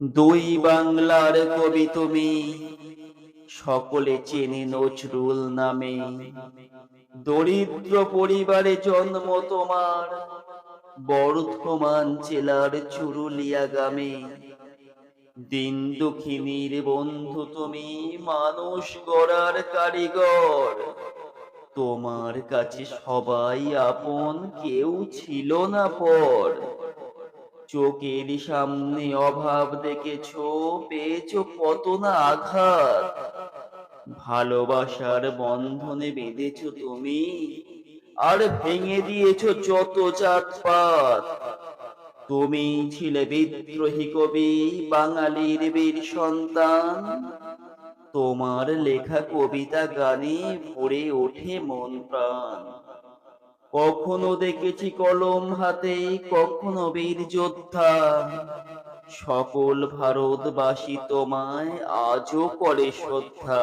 দুই বাংলার কবি তুমি, সকলে চেনে নজরুল নামে। দরিদ্র পরিবারে জন্ম তোমার, বর্ধমান জেলার চুরুলিয়া গ্রামে। দিন দুঃখিনীর বন্ধু তুমি, মানুষ গড়ার কারিগর। তোমার কাছে সবাই আপন, কেউ ছিল না পর। চোখের সামনে অভাব দেখেছ, পেয়েছ কত না আঘাত? ভালোবাসার বন্ধনে বেঁধেছো তুমি, আর ভেঙে দিয়েছ যত জাতপাত তুমি ছিলে বিদ্রোহী কবি, বাঙালির বীর সন্তান। তোমার লেখা কবিতা গানে ভরে ওঠে মন প্রাণ। কখনো দেখেছি কলম হাতে কখনো বীর যোদ্ধা। সকল ভারতবাসী তোমায় আজও করে শ্রদ্ধা।